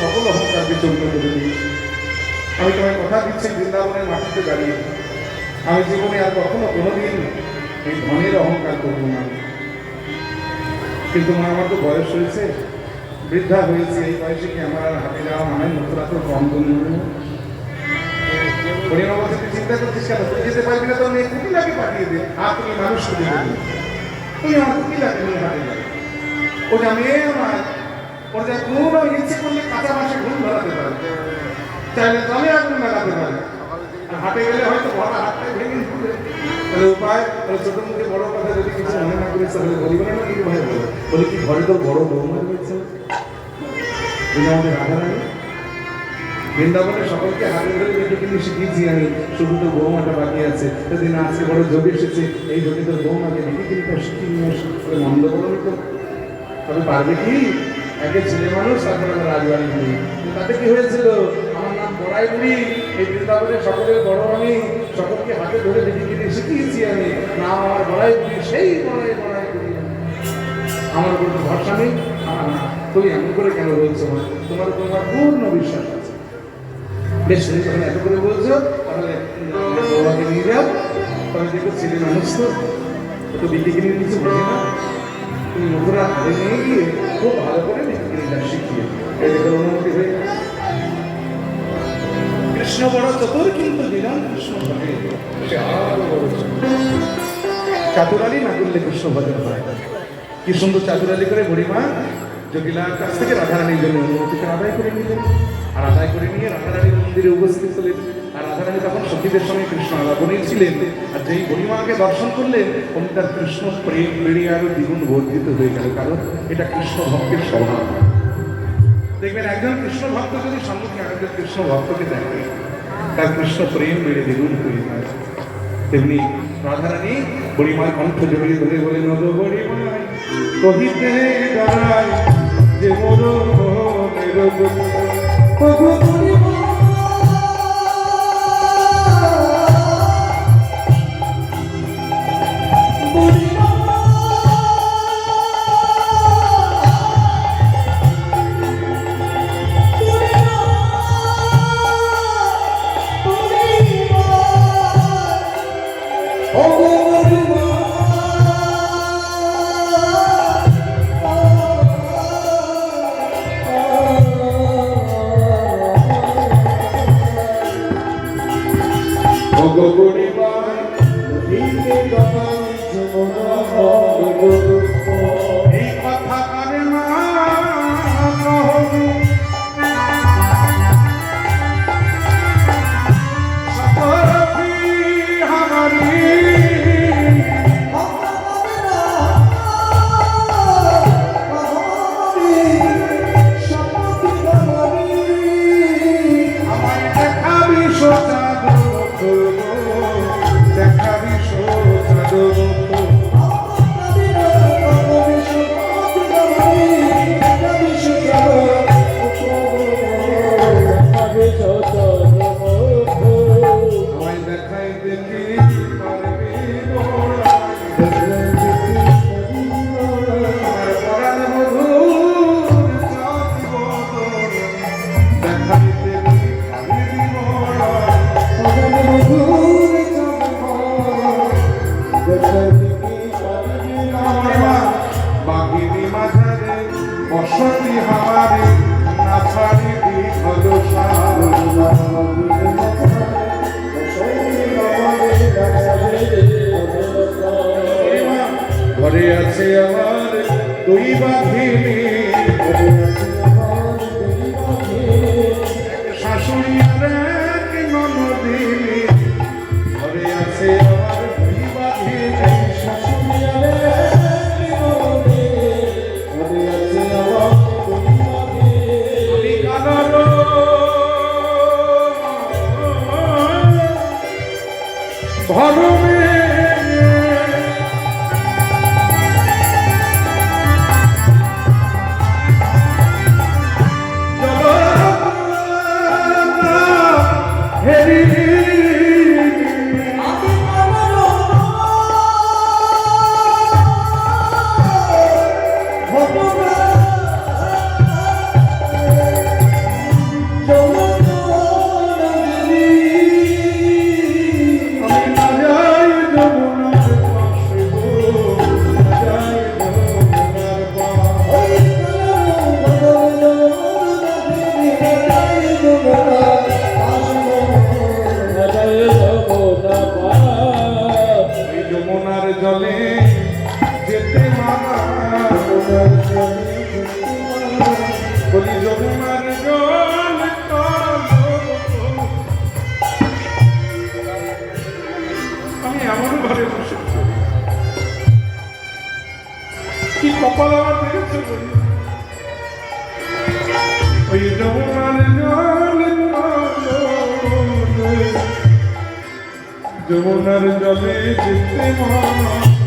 সকল অহংকারকে চূর্ণ করে দিয়েছ। আমি তোমায় কথা দিচ্ছি, বৃন্দাবনের মাটিতে দাঁড়িয়ে। আমি জীবনে আর কখনো কোনোদিন এই ধনের অহংকার করব না। কিন্তু মা, আমার তো বয়স হয়েছে, বৃদ্ধা হয়েছে, এই বয়সে কি আমার হাতে যাওয়া আমার মতরা তো কম তুই চিন্তা পারবি না তো আমি পাঠিয়ে দে তুমি মানুষ আমার হাতে আমার ইচ্ছে করলে কাঁচা হাটে গেলে হয়তো ভরা হাতটাই ভেঙে তাহলে উপায়, তাহলে মুখে বড় কথা যদি কিছু মনে না করিস, তাহলে বলিব না কি ভয় বলো? কি ঘরে তো বড় বৌমা রয়েছে? এই আমাদের রাধারানী। বৃন্দাবনের সকলকে হাতে ধরে কিন্তু শিখিয়েছি আমি শুধু তো বৌমাটা বাকি আছে। সেদিন আজকে বড় যোগ এসেছে। এই যোগে তোর বৌমাকে দেখে কিন্তু শিখিয়ে নিয়ে আসি? মন্দ বলো তবে পারবে কি? একে ছেলে মানুষ, তারপরে আমার রাজবাড়ি বুড়ি তাতে কি হয়েছিল? আমার নাম বড়াই বুড়ি এই বৃন্দাবনের সকলের বড় আমি। সকলকে হাতে ধরে কিন্তু শিখিয়েছি আমি নাম আমার বড়াই বুড়ি সেই বড়াই বড়াই বুড়ি আমার উপর তো ভরসা নেই, আমার না। তুমি এমন করে কেন বলছো? তোমার উপর আমার পূর্ণ বিশ্বাস আছে। বেশ, তুমি যখন এত করে বলছো, তাহলে বাবাকে নিয়ে যাও। তবে দেখো ছেলে মানুষ তো তো বিক্রি নিচে বোঝে না। তুমি মধুরা নিয়ে গিয়ে খুব ভালো করে বিক্রিটা শিখিয়ে দেখো, অনুমতি হয়ে গেছে। কৃষ্ণ বড় চতুর কিন্তু দিলাম কৃষ্ণ ভজে না করলে কৃষ্ণ ভজন হয়। কি সুন্দর চাতুরালি করে বুড়িমা জটিলার কাছ থেকে রাধারানীর জন্য অনুমতিকে আদায় করে নিলেন। আর আদায় করে নিয়ে রাধারানীর মন্দিরে উপস্থিত হলেন। আর রাধারানী তখন সখীদের সঙ্গে কৃষ্ণ আলাপনেই ছিলেন। আর যেই বুড়িমাকে দর্শন করলেন অমনি তার কৃষ্ণ প্রেম বেড়ে আরও দ্বিগুণ বর্ধিত হয়ে গেল। কারণ এটা কৃষ্ণ ভক্তের স্বভাব। দেখবেন একজন কৃষ্ণ ভক্ত যদি সম্মুখে আরেকজন কৃষ্ণ ভক্তকে দেখে, তার কৃষ্ণ প্রেম বেড়ে দ্বিগুণ হয়ে যায়। তেমনি রাধারানী বুড়িমার কণ্ঠ জড়িয়ে ধরে বলে নদ বুড়িমায়, কহিতে যে মোর মনের ভরমে জলে যেতে মানা বলি, যমুনার জল আমি এমন ঘরে বসে কি কপাল আমার দেখেছে বলি? যমুনার জলে যেতে মানা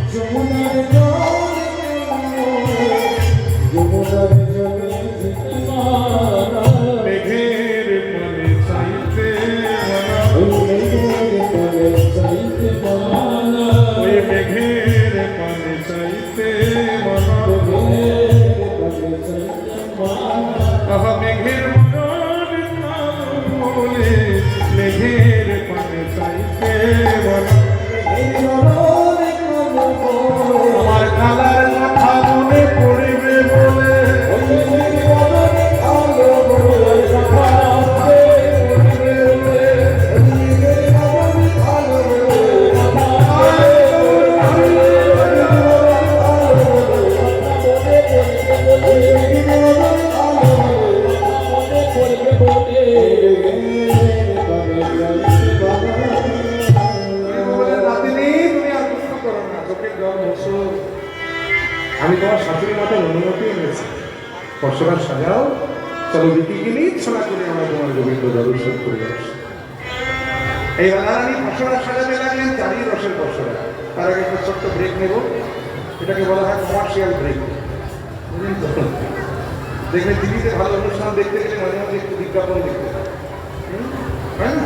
গোবিন্দ দর্শন করে আসি এই রাধারানী পশরা সাজাতে লাগলেন চারি রসের পশরা তার আগে একটা ছোট্ট ব্রেক নেব। এটাকে বলা হয় কমার্শিয়াল ব্রেক দেখবেন টিভিতে ভালো অনুষ্ঠান দেখতে গেলে মাঝে মাঝে একটু বিজ্ঞাপন দেখতে হয়? না?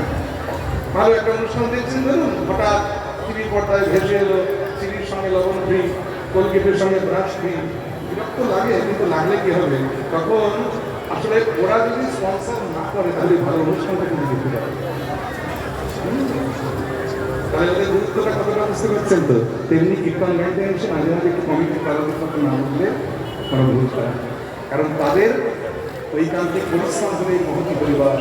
ভালো একটা অনুষ্ঠান দেখছেন, ধরুন, হঠাৎ টিভি পর্দায় ভেসে এলো চিনির সঙ্গে লবণ ফ্রি কোলগেটের সঙ্গে ব্রাশ ফ্রি বিরক্ত লাগে, কিন্তু লাগলে কি হবে? তখন আসলে ওরা যদি স্পন্সর না করে, তাহলে ভালো অনুষ্ঠানটা কিন্তু দেখতে পারে বুঝতে পারছেন তো? তেমনি কীর্তন গাইতে এসে মাঝে মাঝে একটু কমিটি করার কথা না বুঝলে কোনো ভুল করে। কারণ তাদের ঐকান্তিক পরিশ্রম এই মহতি পরিবার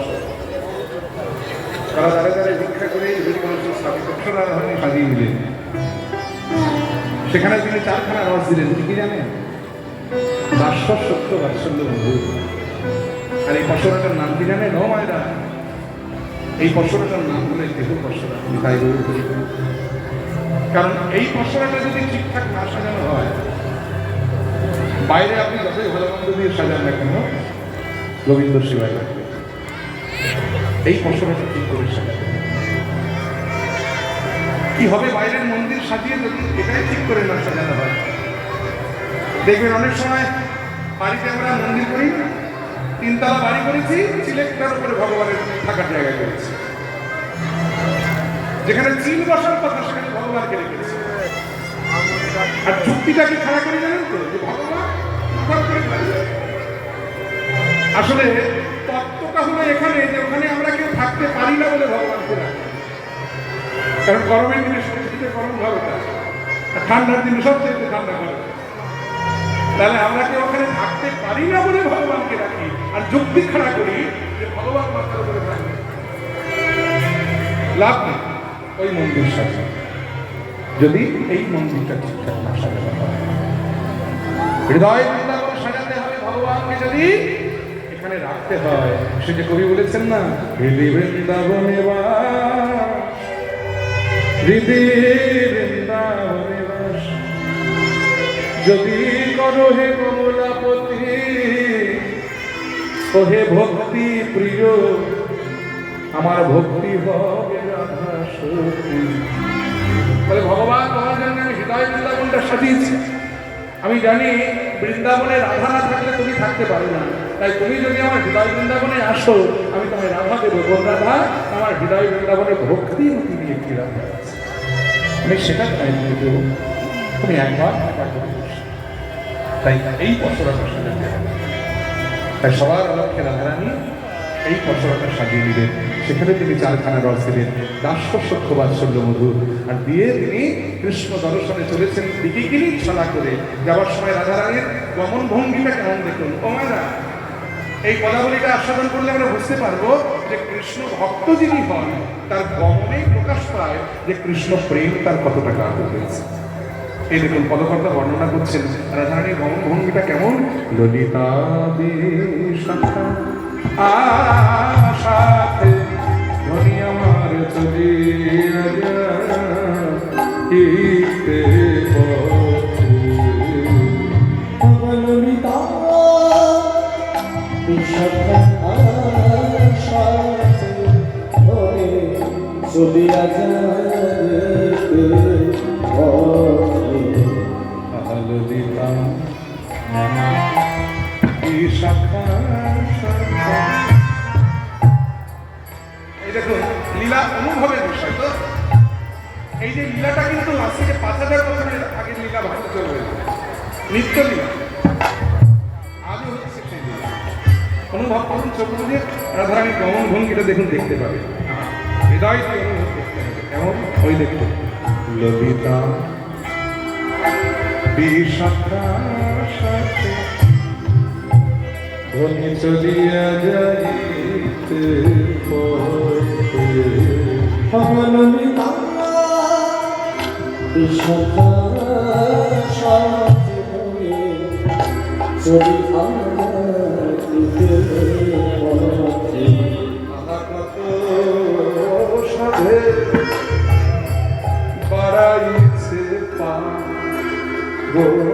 তারা দাঁড়ে দাঁড়িয়ে ভিক্ষা করে সাজিয়ে দিলেন। সেখানে তিনি চারখানা রস দিলেন। কি জানেন? বাস্য সত্য বাৎসল্য বন্ধু আর এই পশরাটার নাম কি জানেন? ও মায়েরা এই পশরাটার নাম হলো দেহ পশরা। তাই কারণ এই পশরাটা যদি ঠিকঠাক না সাজানো হয় বাইরে আপনি যতই ভালো মন্দ দিয়ে সাজান না কেন গোবিন্দ শিবায় লাগবে। এই পশরাটা ঠিক করে হবে। কি হবে বাইরের মন্দির সাজিয়ে যদি এটাই ঠিক করে না সাজানো হয়? দেখবেন অনেক সময় বাড়িতে আমরা মন্দির করি না। তিনতলা বাড়ি করেছি সিলেক্টার উপরে ভগবানের থাকার জায়গা করেছি। যেখানে চিল বসার কথা সেখানে ভগবানকে রেখেছি। আর যুক্তিটাকে খারাপ করে জানেন তো, যে ভগবান করে আসলে তত্ত্বটা হলো এখানে যে ওখানে আমরা কেউ থাকতে পারি না বলে ভগবানকে রাখে কারণ গরমের দিনে সবচেয়ে গরম ঘর ওটা আর ঠান্ডার দিনে সবচেয়ে ঠান্ডা ঘর ওটা। তাহলে আমরা কেউ ওখানে থাকতে পারি না বলে ভগবানকে রাখি আর যুক্তি খাড়া করি যে ভগবান মাথার উপরে থাকবে। লাভ নেই ওই মন্দির সাজা যদি এই মন্দিরটা ঠিকঠাক না সাজানো হয়। হৃদয় সাজাতে হবে ভগবানকে যদি এখানে রাখতে হয়। সে যে কবি বলেছেন না, হৃদয় বৃন্দাবনে বাস হৃদয় বৃন্দাবনে যদি করো হে কমলাপতি ওহে ভক্তি প্রিয়, আমার ভক্তি হবে রাধা সতী বলে ভগবান তোমার আমি হৃদয় বৃন্দাবনটা সাজিয়েছি। আমি জানি বৃন্দাবনে রাধা না থাকলে তুমি থাকতে পারো না। তাই তুমি যদি আমার হৃদয় বৃন্দাবনে আসো, আমি তোমায় রাধা দেবো। কোন রাধা, আমার হৃদয় বৃন্দাবনে ভক্তি মতি নিয়ে একটি রাধা। আমি সেটা চাই দেবো। তুমি একবার। তাই এই পশরাটা সাজাতে হবে তাই সবার অলক্ষে রাধারানী এই পশরাটা সাজিয়ে দিলেন সেখানে তিনি চারখানা রস দিলেন। দাসস্য বাৎসল্য মধু। আর দিয়ে তিনি কৃষ্ণ দর্শনে চলেছেন। দিদিগিরি ছলা করে যাওয়ার সময় রাধারানীর গমন ভঙ্গিটা কেমন দেখুন? ওমারা এই পদাবলীটা আস্বাদন করলে আমরা বুঝতে পারব যে কৃষ্ণ ভক্ত যিনি হন, তার গমনেই প্রকাশ পায় যে কৃষ্ণ প্রেম তার কতটা গাঢ় হয়েছে। এই দেখুন পদকর্তা বর্ণনা করছেন রাধারানীর ভঙ্গিটা কেমন? ললিতা আশাতে ধনী আমার যাইতে ললিতা এই দেখুন লীলা অনুভবের বিষয় তো। এই যে লীলাটা কিন্তু আজকে যে পাঁচ হাজার বছরের লীলা চলবে নিত্য লীলা। আজও হচ্ছে সেই লীলা। অনুভব দেখুন, দেখতে পাবে। হৃদয় দিয়ে অনুভব করতে হবে। দেখুন। ললিতা সাথে ধনী চলিয়া যাইতে পথে। ললিতা বিশাখা আশাতে ধরে চলিয়া যাইতে পথে। সাথে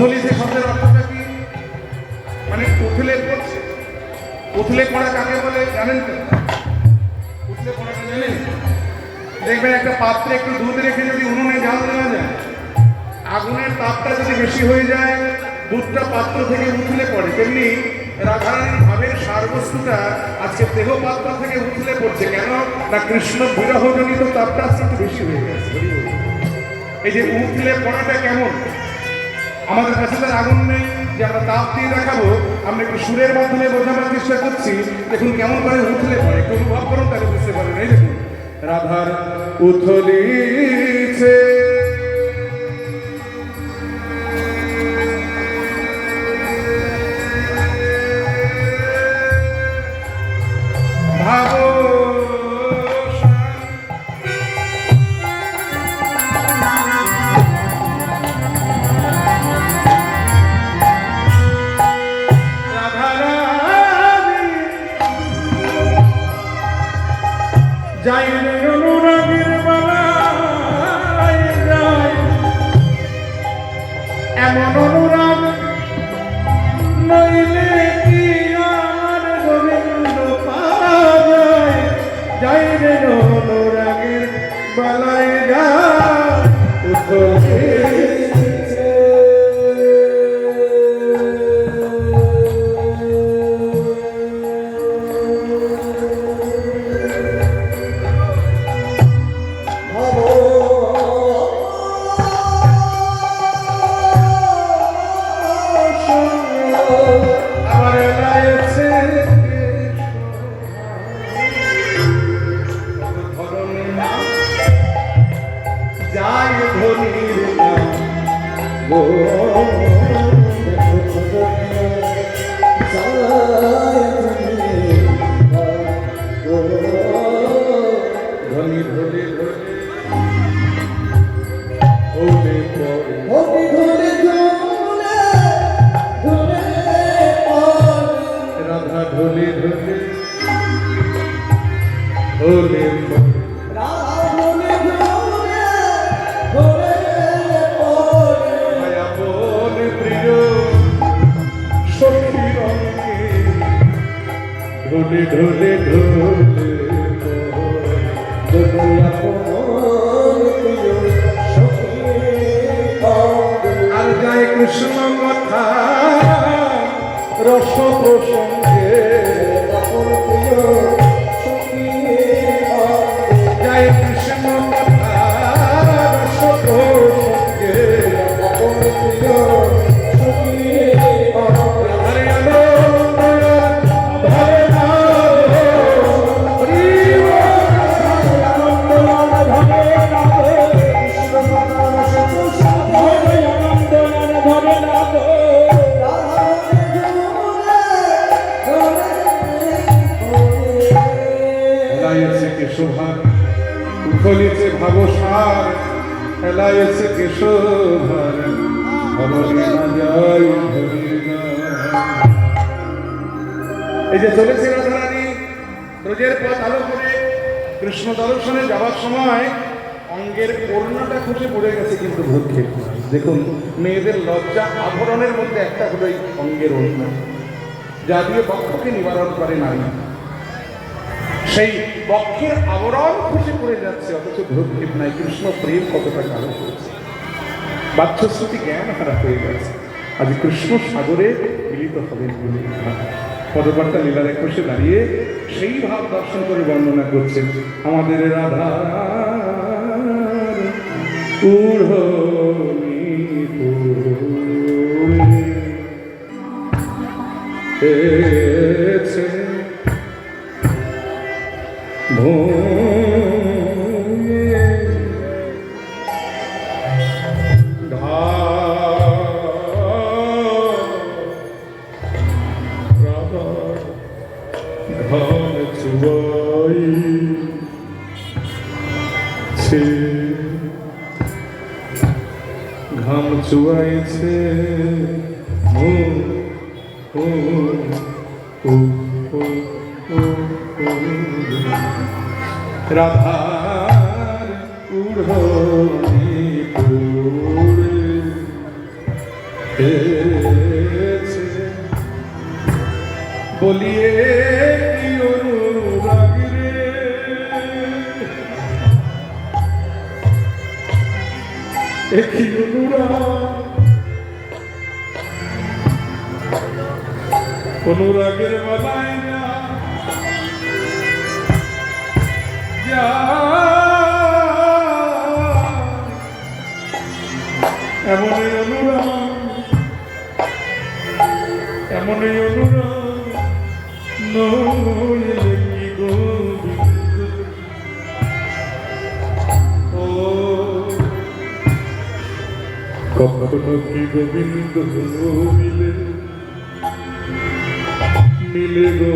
উথলিতে শব্দের অর্থটা কি? মানে উথলে পড়ছে? উথলে পড়া কাকে বলে জানেন তো? উথলে পড়াটা জানেন দেখবেন একটা পাত্রে একটু দুধ রেখে যদি উনুনে জাল দেওয়া যায়, আগুনের তাপটা যদি বেশি হয়ে যায়, দুধটা পাত্র থেকে উঠলে পড়ে। তেমনি রাধারানীর ভাবের সারবস্তুটা আজকে দেহ পাত্র থেকে উঠলে পড়ছে। কেন? না কৃষ্ণ বিরহজনিত তাপটা আজকে একটু বেশি হয়ে গেছে। এই যে উঠলে পড়াটা কেমন? আমাদের তো আগুন নেই, যে আমরা তাপ দিয়ে দেখাবো, আমরা একটু সুরের মাধ্যমে বোঝানোর চেষ্টা করছি। দেখুন কেমন করে উঠলে পড়ে, একটু অনুভব করুন তাহলে বুঝতে পারবেন এই দেখুন, রাধার উথলিছে। ভাবো যাই রে চাই ধনির নাম ও কথা রস প্রসঙ্গে আপন প্রিয় সখী হবে কেশভার যাই ভুলি না। এই যে চলেছে রাধারানী ব্রজের পথ আলো করে, কৃষ্ণ দর্শনে যাওয়ার সময় অঙ্গের করোনাটা খুঁজে পড়ে গেছে কিন্তু নয়। দেখুন, মেয়েদের লজ্জা আভরণের মধ্যে একটা হলো অঙ্গের ওড়না যা দিয়ে বক্ষকে নিবারণ করে নারী সেই বক্ষের আবরণ খুশি পড়ে যাচ্ছে, অথচ ভ্রক্ষেপ নাই, কৃষ্ণ প্রেম কতটা কালো হয়েছে। বাচ্চস্মৃতি জ্ঞান হারা হয়ে গেছে। আজ কৃষ্ণ সাগরে মিলিত হবেন বলে পদকর্তা লীলার একুশে দাঁড়িয়ে সেই ভাব দর্শন করে বর্ণনা করছেন আমাদের রাধা উড়নি একই অনুরাগ অনুরাগের বালাই না এমনই অনুরাগ এমনই অনুরাগ নইলে কখনো কি গোবিন্দ মিলে মিলে গো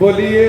বলিয়ে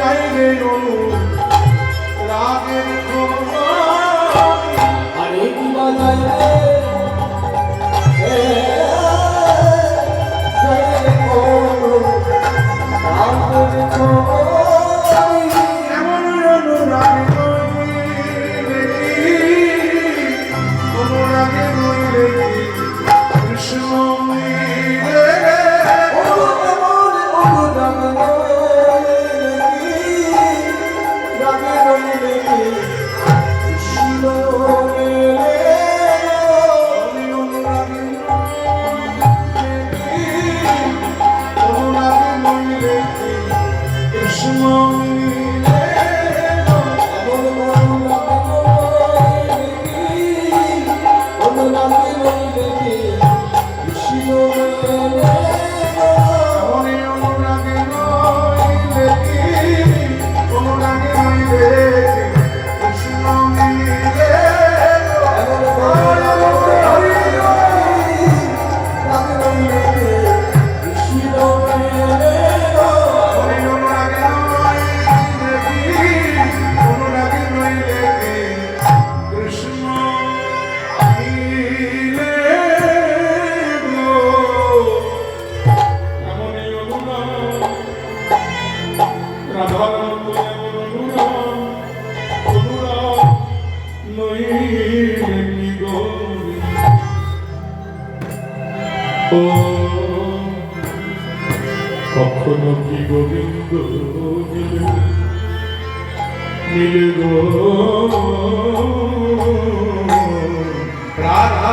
চাইবে রাগের আরে কি বাজায় Oh, oh, oh.